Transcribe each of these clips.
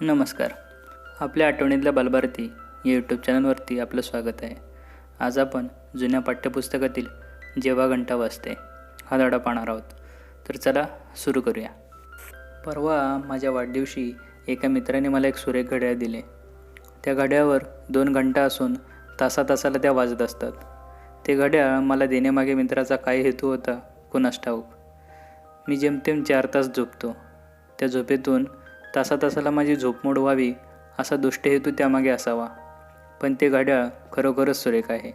नमस्कार. आपल्या आठवणीतल्या बालभारती या यूट्यूब चॅनलवरती आपलं स्वागत आहे. आज आपण जुन्या पाठ्यपुस्तकातील जेव्हा घंटा वाजते हा धडा पाहणार आहोत. तर चला सुरू करूया. परवा माझ्या वाढदिवशी एका मित्राने मला एक सुरेख घड्याळ दिले. त्या घड्याळावर दोन घंटा असून तासा तासाला त्या वाजत असतात. ते घड्याळ मला देण्यामागे मित्राचा काय हेतू होता कुणास ठाऊक. मी जेमतेम चार तास झोपतो. त्या झोपेतून तासा तासाला माझी झोपमोड व्हावी असा दुष्टहेतू त्यामागे असावा. पण ते घड्याळ खरोखरच सुरेख आहे.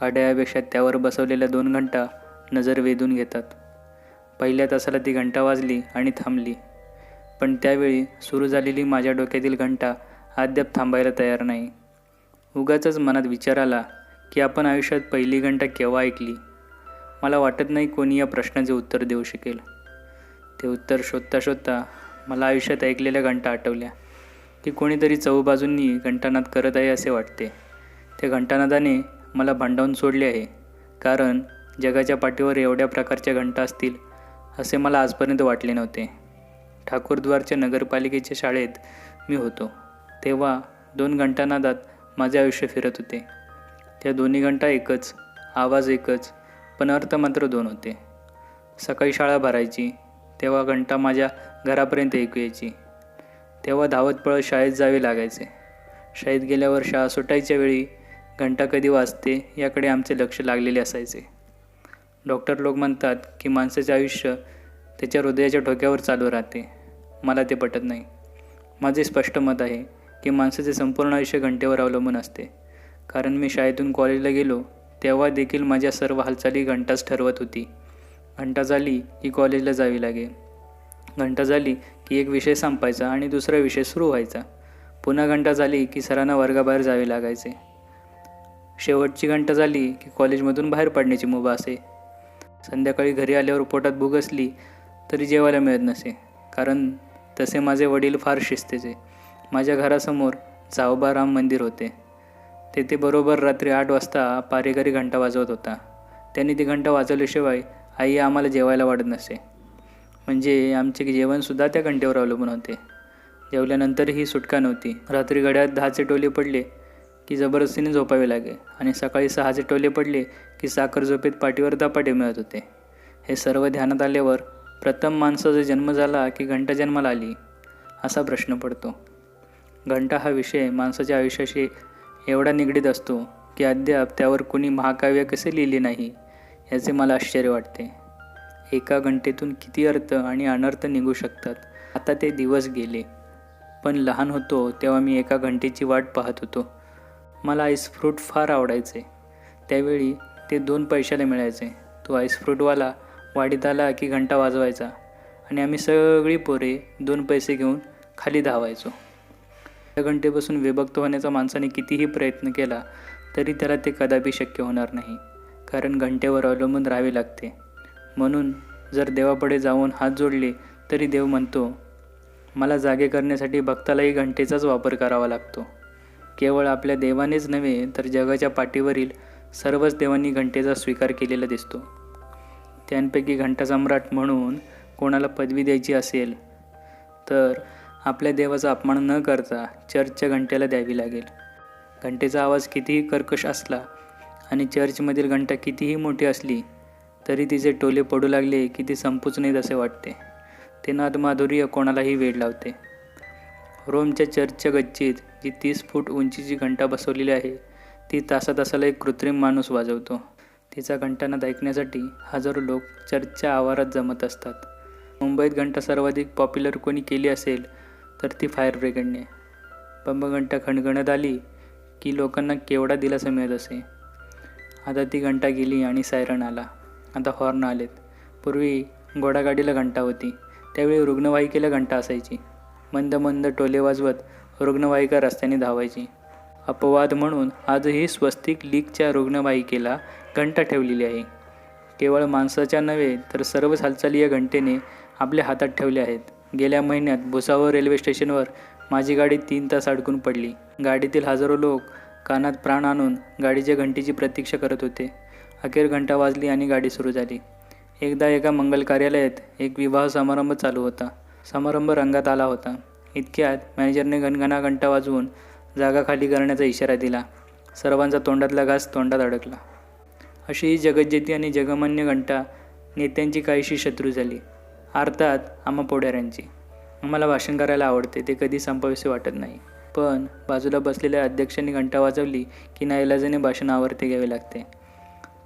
घड्याळापेक्षा त्यावर बसवलेल्या दोन घंटा नजर वेधून घेतात. पहिल्या तासाला ती घंटा वाजली आणि थांबली. पण त्यावेळी सुरू झालेली माझ्या डोक्यातील घंटा अद्याप थांबायला तयार नाही. उगाचच मनात विचार आला की आपण आयुष्यात पहिली घंटा केव्हा ऐकली? मला वाटत नाही कोणी या प्रश्नाचे उत्तर देऊ शकेल. ते उत्तर शोधता शोधता मला आयुष्यात ऐकलेल्या घंटा आठवल्या. की कोणीतरी चहूबाजूंनी घंटानाद करत आहे असे वाटते. त्या घंटानादाने मला भांडावून सोडले आहे. कारण जगाच्या पाठीवर एवढ्या प्रकारच्या घंटा असतील असे मला आजपर्यंत वाटले नव्हते. ठाकूरद्वारच्या नगरपालिकेच्या शाळेत मी होतो. तेव्हा दोन घंटानादात माझे आयुष्य फिरत होते. त्या दोन्ही घंटा एकच आवाज एकच पण अर्थ मात्र दोन होते. सकाळी शाळा भरायची तेव्हा घंटा माझ्या घरापर्यंत ऐकू यायची. तेव्हा धावत पळत शाळेत जावे लागायचे. शाळेत गेल्यावर शाळा सुटायच्या वेळी घंटा कधी वाजते याकडे आमचे लक्ष लागलेले असायचे. डॉक्टर लोक म्हणतात की माणसाचे आयुष्य त्याच्या हृदयाच्या ठोक्यावर चालू राहते. मला ते पटत नाही. माझे स्पष्ट मत आहे की माणसाचे संपूर्ण आयुष्य घंटेवर अवलंबून असते. कारण मी शाळेतून कॉलेजला गेलो तेव्हा देखील माझ्या सर्व हालचाली घंटाच ठरवत होती. घंटा झाली की कॉलेजला जावी लागे घंटा झाली की एक विषय संपायचा आणि दुसरा विषय सुरू व्हायचा. पुन्हा घंटा झाली की सरांना वर्गाबाहेर जावे लागायचे. शेवटची घंटा झाली की कॉलेजमधून बाहेर पडण्याची मुभा असे. संध्याकाळी घरी आल्यावर पोटात भूक असली तरी जेवायला मिळत नसे. कारण तसे माझे वडील फार शिस्तीचे. माझ्या घरासमोर जावबा राम मंदिर होते. तेथे बरोबर रात्री आठ वाजता पारेकरी घंटा वाजवत होता. त्यांनी ती घंटा वाजवल्याशिवाय आई आम्हाला जेवायला वाढत नसे. म्हणजे आमचे जेवणसुद्धा त्या घंटेवर अवलंबून होते. जेवल्यानंतरही सुटका नव्हती. रात्री गड्यात दहाचे टोले पडले की जबरदस्तीने झोपावे लागे आणि सकाळी सहाचे टोले पडले की साखर झोपेत पाठीवर दपाटे मिळत होते. हे सर्व ध्यानात आल्यावर प्रथम माणसाचा जन्म झाला की घंटा जन्माला आली असा प्रश्न पडतो. घंटा हा विषय माणसाच्या आयुष्याशी एवढा निगडीत असतो की अद्याप त्यावर कुणी महाकाव्य कसे लिहिले नाही. याचे मला आश्चर्य वाटते. एका घंटेतून किती अर्थ आणि अनर्थ निघू शकतात? आता ते दिवस गेले. पण लहान होतो तेव्हा मी एका घंटेची वाट पाहत होतो. मला आईस फ्रूट फार आवडायचे. त्यावेळी ते दोन पैशाला मिळायचे. तो आईस फ्रूटवाला वाडीत आला की घंटा वाजवायचा आणि आम्ही सगळी पोरे दोन पैसे घेऊन खाली धावायचो. त्या घंटेपासून विभक्त होण्याचा माणसाने कितीही प्रयत्न केला तरी त्याला ते कदापि शक्य होणार नाही. कारण घंटेवर अवलंबून राहावे लागते. म्हणून जर देवापुढे जाऊन हात जोडले तरी देव म्हणतो मला जागे करण्यासाठी भक्तालाही घंटेचाच वापर करावा लागतो. केवळ आपल्या देवानेच नव्हे तर जगाच्या पाठीवरील सर्वच देवांनी घंटेचा स्वीकार केलेला दिसतो. त्यांपैकी घंटासम्राट म्हणून कोणाला पदवी द्यायची असेल तर आपल्या देवाचा अपमान न करता चर्चच्या घंटेला द्यावी लागेल. घंटेचा आवाज कितीही कर्कश असला आणि चर्चमधील घंटा कितीही मोठी असली तरी तिचे टोले पडू लागले की ती संपूच नाहीत असे वाटते. ते नादमाधुर्य कोणालाही वेळ लावते. रोमच्या चर्चच्या गच्चीत जी तीस फूट उंचीची घंटा बसवलेली आहे ती तासा तासाला एक कृत्रिम माणूस वाजवतो. तिचा घंटानाद ऐकण्यासाठी हजारो लोक चर्चच्या आवारात जमत असतात. मुंबईत घंटा सर्वाधिक पॉप्युलर कोणी केली असेल तर ती फायर ब्रिगेडने. बंबघंटा खणखणत आली की लोकांना केवढा दिलासा मिळत असे? आता ती घंटा गेली आणि सायरन आला. आता हॉर्न आलेत. पूर्वी घोडागाडीला घंटा होती. त्यावेळी रुग्णवाहिकेला घंटा असायची. मंद मंद टोले वाजवत रुग्णवाहिका रस्त्याने धावायची. अपवाद म्हणून आजही स्वस्तिक लीगच्या रुग्णवाहिकेला घंटा ठेवलेली आहे. केवळ माणसाच्या नव्हे तर सर्वच हालचाली या घंटेने आपल्या हातात ठेवल्या आहेत. गेल्या महिन्यात भुसावळ रेल्वे स्टेशनवर माझी गाडी तीन तास अडकून पडली. गाडीतील हजारो लोक कानात प्राण आणून गाडीच्या घंटीची प्रतीक्षा करत होते. अखेर घंटा वाजली आणि गाडी सुरू झाली. एकदा एका मंगल कार्यालयात एक विवाह समारंभ चालू होता. समारंभ रंगात आला होता. इतक्यात मॅनेजरने गणगणा घंटा वाजवून जागा खाली करण्याचा इशारा दिला. सर्वांचा तोंडातला घास तोंडात अडकला. अशी ही जगज्जेती आणि जगमान्य घंटा नेत्यांची काहीशी शत्रू झाली. अर्थात आम्हा पोड्याऱ्यांची आम्हाला भाषण करायला आवडते ते कधी संपावेसे वाटत नाही. पण बाजूला बसलेल्या अध्यक्षांनी घंटा वाजवली की नाईलाजाने भाषण आवर्ते घ्यावे लागते.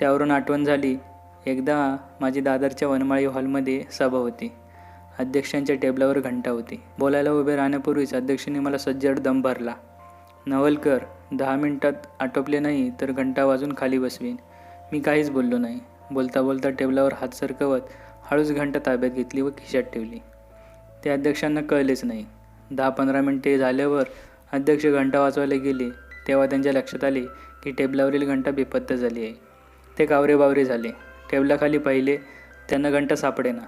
त्यावरून आठवण झाली एकदा माझी दादरच्या वनमाळी हॉलमध्ये सभा होती. अध्यक्षांच्या टेबलावर घंटा होती. बोलायला उभे राहण्यापूर्वीच अध्यक्षांनी मला सज्जड दम भरला. नवलकर दहा मिनिटात आटोपले नाही तर घंटा वाजून खाली बसवीन. मी काहीच बोललो नाही. बोलता बोलता टेबलावर हात सरकवत हळूच घंटा ताब्यात घेतली व खिशात ठेवली. ते अध्यक्षांना कळलेच नाही. दहा पंधरा मिनटे झाल्यावर अध्यक्ष घंटा वाजवायला गेले तेव्हा त्यांच्या लक्षात आले की टेबलावरील घंटा बेपत्ता झाली आहे. ते कावरे बावरे झाले. टेबलाखाली पाहिले त्यांना घंटा सापडेना.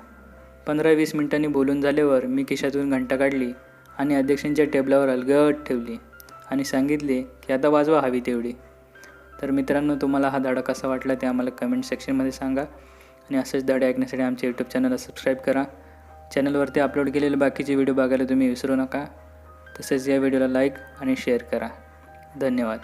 पंधरा वीस मिनिटांनी बोलून झाल्यावर मी खिशातून घंटा काढली आणि अध्यक्षांच्या टेबलावर अलगट ठेवली आणि सांगितले की आता वाजवा हवी तेवढी. तर मित्रांनो तुम्हाला हा धडा कसा वाटला ते आम्हाला कमेंट सेक्शनमध्ये सांगा आणि असेच धडे ऐकण्यासाठी आमच्या यूट्यूब चॅनलला सबस्क्राईब करा. चॅनलवरती अपलोड केलेले बाकीचे व्हिडिओ बघायला तुम्ही विसरू नका. तसेच या व्हिडिओला लाईक आणि शेअर करा. धन्यवाद.